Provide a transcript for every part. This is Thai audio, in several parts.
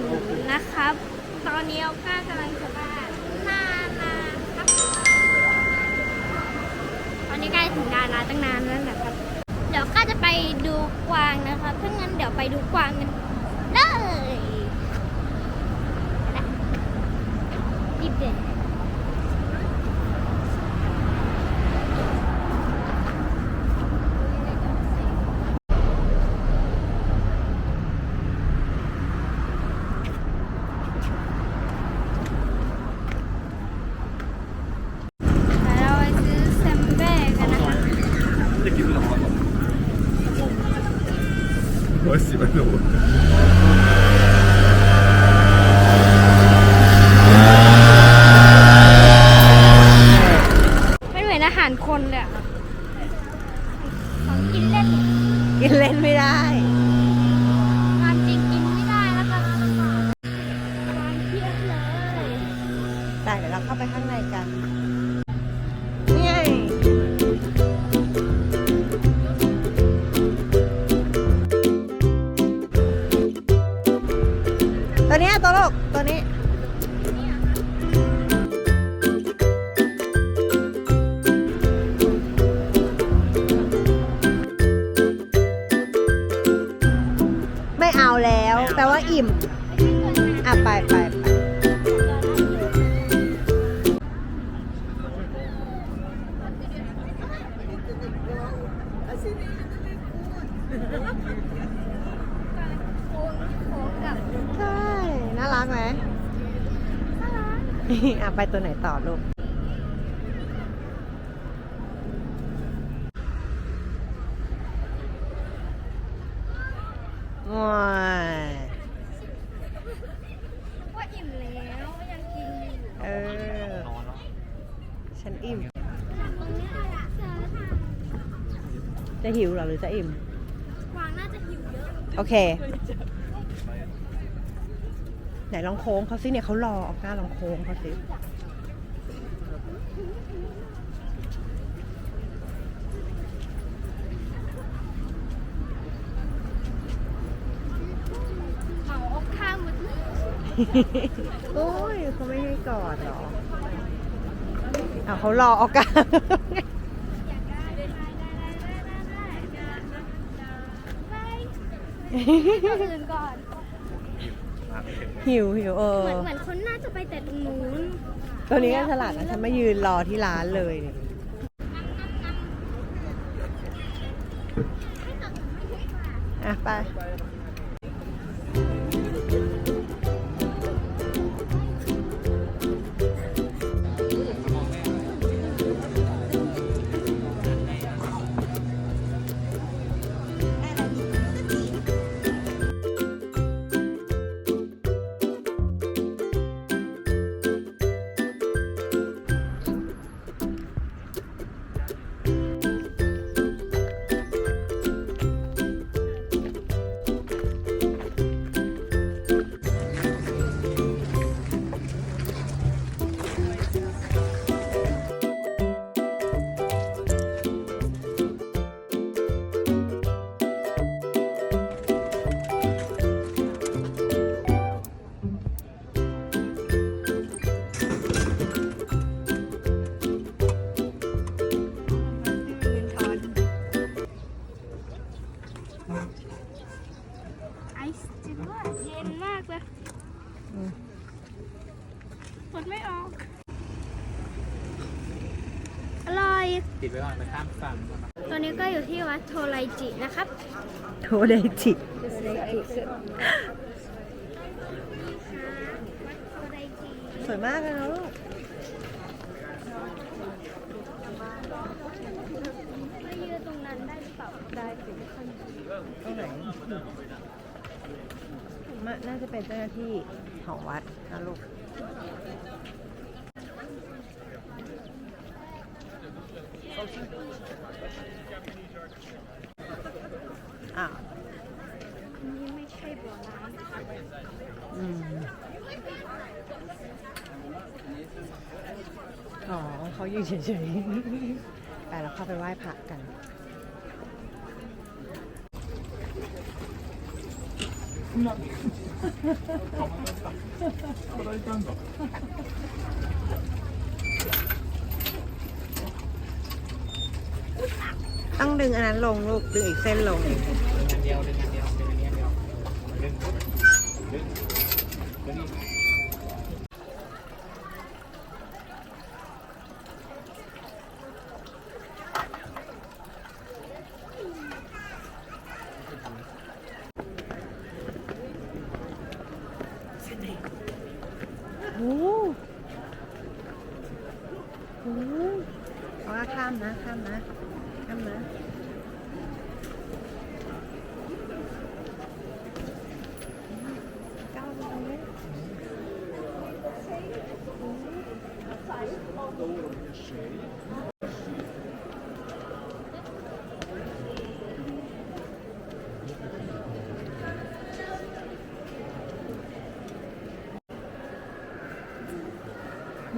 นนะครับ ตอนนี้เอาก้ากำลังจะมานานาครับ ตอนนี้ใกล้ถึงนานาตั้งนานแล้วนะครับ เดี๋ยวก้าจะไปดูกวางนะครับถ้างั้นเดี๋ยวไปดูกวางกันเลยนะรีบเดิน เราไปซื้อแซมเบ้กันนะคะ จะกินหรอ ไม่รู้เหมือนอาหารคนเลยอะของกินเล่น กินเล่นไม่ได้ ตัวนี้ตัวลูกตัวนี้ไม่เอาแล้วแปลว่าอิ่ม อะไปตัวไหนต่อลูกว้ายว่าอิ่มแล้วยังกินอยู่เออ ฉันอิ่ม จะหิวเหรอหรือจะอิ่มกวางน่าจะหิวเยอะ โอเค ไหนลองโค้งเขาสิเนี่ยเขารอออกหน้าลองโค้งเขาสิเหมาอกข้ามหมดเลยโอ้ยเขาไม่ให้กอดเหรอเอาเขารอออกกันอยากได้ได้ได้ได้ได้ได้ได้ไปอื่นก่อน หิวหิวเออ เหมือนเหมือนคนน่าจะไปแต่ตรงนู้นตัวนี้ก็ฉลาดนะฉันมายืนรอที่ร้านเลยเนี่ยอะไป อซ์จริงว่าเย็นมากเลยอืมกดไม่ออก อร่อยปิดไว้ก่อนไปข้ามฝั่งตอนนี้ก็อยู่ที่วัดโทไลจินะครับ โทเดจิวัดโทไลจิ สวยมากเลยนะลูกไปยืนตรงนั้นได้หรือเปล่า ได้สิตรงไหนมา น่าจะเป็นเจ้าหน้าที่ของวัดนะลูกอ้าวนนี้ไม่ใช่บ่อน้ำนอืมอ๋อเขาอยู่เฉยๆไปแล้วเข้าไปไหว้พระกัน ต้องดึงอันนั้นลงลูกดึงอีกเส้นลงดึงอันเดียวดึงอันเดียวดึงอันเดียวดึงดึงดึงอีก โอ้โหโอ้โหเอาละข้ามนะ ข้ามนะ ข้ามนะ ก้าวไปเลย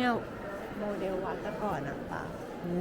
เนี่ยโมเดลวัดแต่ก่อนอะป่ะโอ้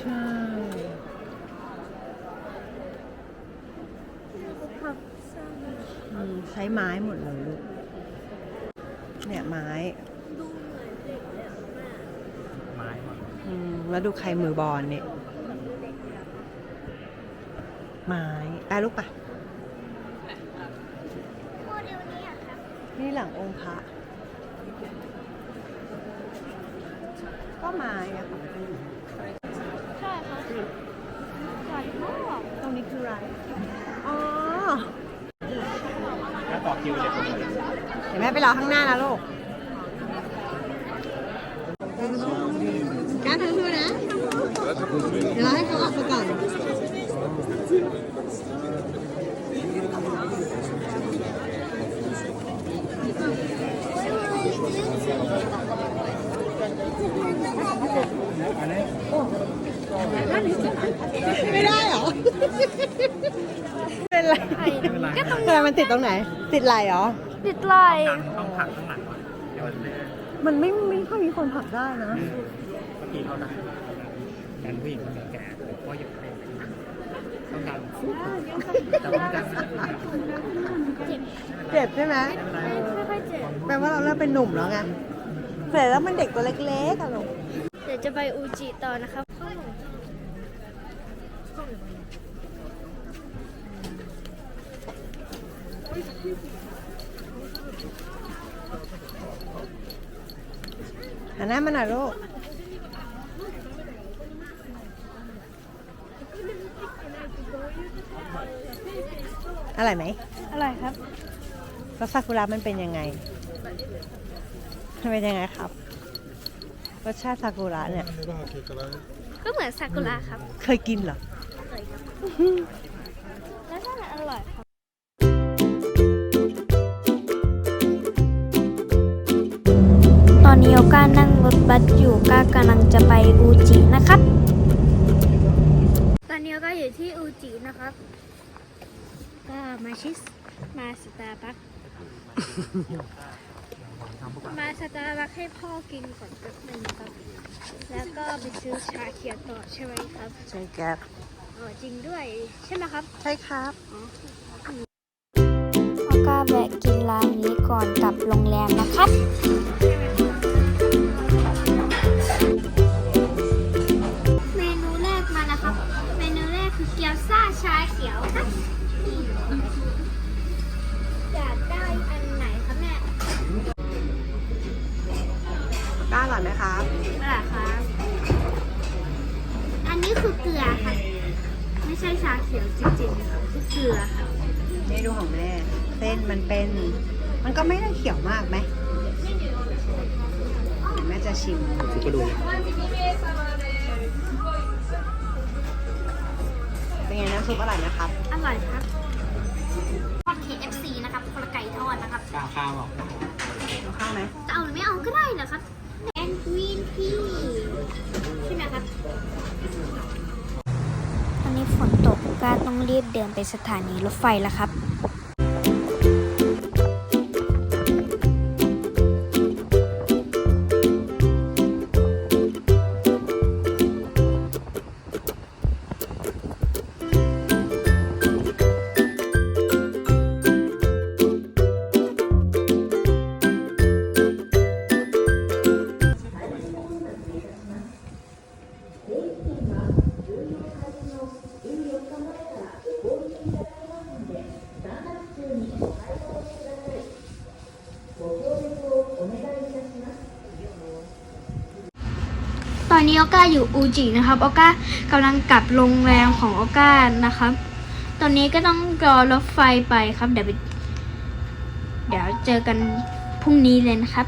ใช่อืมใช้ไม้หมดเลยลูก เนี่ยไม้ ไม้หมดอืมแล้วดูใครมือบอลเนี่ย ไม้ไปลูกปะโมเดลนี้อะครับ นี่หลังองค์พระ ก็ไม้อะค่ะใช่ครับใช่มากตรงนี้คืออะไร อ๋อถ้าต่อคิวเดี๋ยวผมเดี๋ยวแม่ไปรอข้างหน้านะลูกการทำดูนะ เดี๋ยวเราให้เขาออก ไปก่อนไม่ได้เหรอ เป็นไรก็ตรงแต่มันติดตรงไหน ติดไหลเหรอ ติดลายต้องผลักข้างหลังก่อนเดี๋ยวมันไม่ได้มันไม่ไม่ค่อยมีคนผลักได้นะเมื่อกี้เขาดันดันผู้หญิงคนแก่ๆเพราะอยู่ในต้องการแต่ว่ามันจะเจ็บใช่ไหมไม่ค่อยเจ็บแปลว่าเราเริ่มเป็นหนุ่มแล้วไงเสร็จแล้วมันเด็กตัวเล็กๆอะลูกเดี๋ยวจะไปอูจิต่อนะครับหันหน้ามาหน่อยลูกอร่อยไหมอะไรครับ แล้วซากุระมันเป็นยังไง มันเป็นยังไงครับ รสชาติซากุระเนี่ย ก็เหมือนซากุระครับเคยกินเหรอเลยครับแล้วก็อร่อยครับตอนนี้โอก้านั่งรถบัสอยู่ก้ากำลังจะไปอูจินะครับ ตอนนี้โอก้าอยู่ที่อูจินะครับ ก็มาชิสมาสตาร์บัค มาสตาร์บัคให้พ่อกินก่อนแป๊บนึงครับ แล้วก็ไปซื้อชาเขียวต่อใช่ไหมครับใช่แก๊บอ๋อจริงด้วยใช่ไหมครับใช่ครับออก้าแวะกินร้านนี้ก่อนกลับโรงแรมนะครับเมนูแรกมาแล้วครับ เมนูแรกคือเกี๊ยวซ่าชาเขียวครับนี่อยากได้อันไหนครับแม่ ก้าอร่อยไหมครับอะไรครับ อันนี้คือเกลือครับไม่ใช่ชาเขียวจริงๆครับคือเกลือครับนี่ดูของแม่เส้นมันเป็น มันก็ไม่ได้เขียวมากไหมเดี๋ยวแม่จะชิมซุปกระดูกเป็นไงน้ำซุปอร่อยไหมครับ อร่อยครับทอด KFC นะครับคนละไก่ทอดนะครับกล้าข้าวหรอกเอาข้าวไหมจะเอาหรือไม่เอาก็ได้เหรอครับแอนกรีน พีใช่ไหมครับตอนนี้ฝนตกก็ต้องรีบเดินไปสถานีรถไฟแล้วครับ ตอนนี้ออกาอยู่อูจินะครับออกากำลังกลับโรงแรมของออกานะครับ ตอนนี้ก็ต้องรอรถไฟไปครับ เดี๋ยวเดี๋ยวเจอกันพรุ่งนี้เลยนะครับ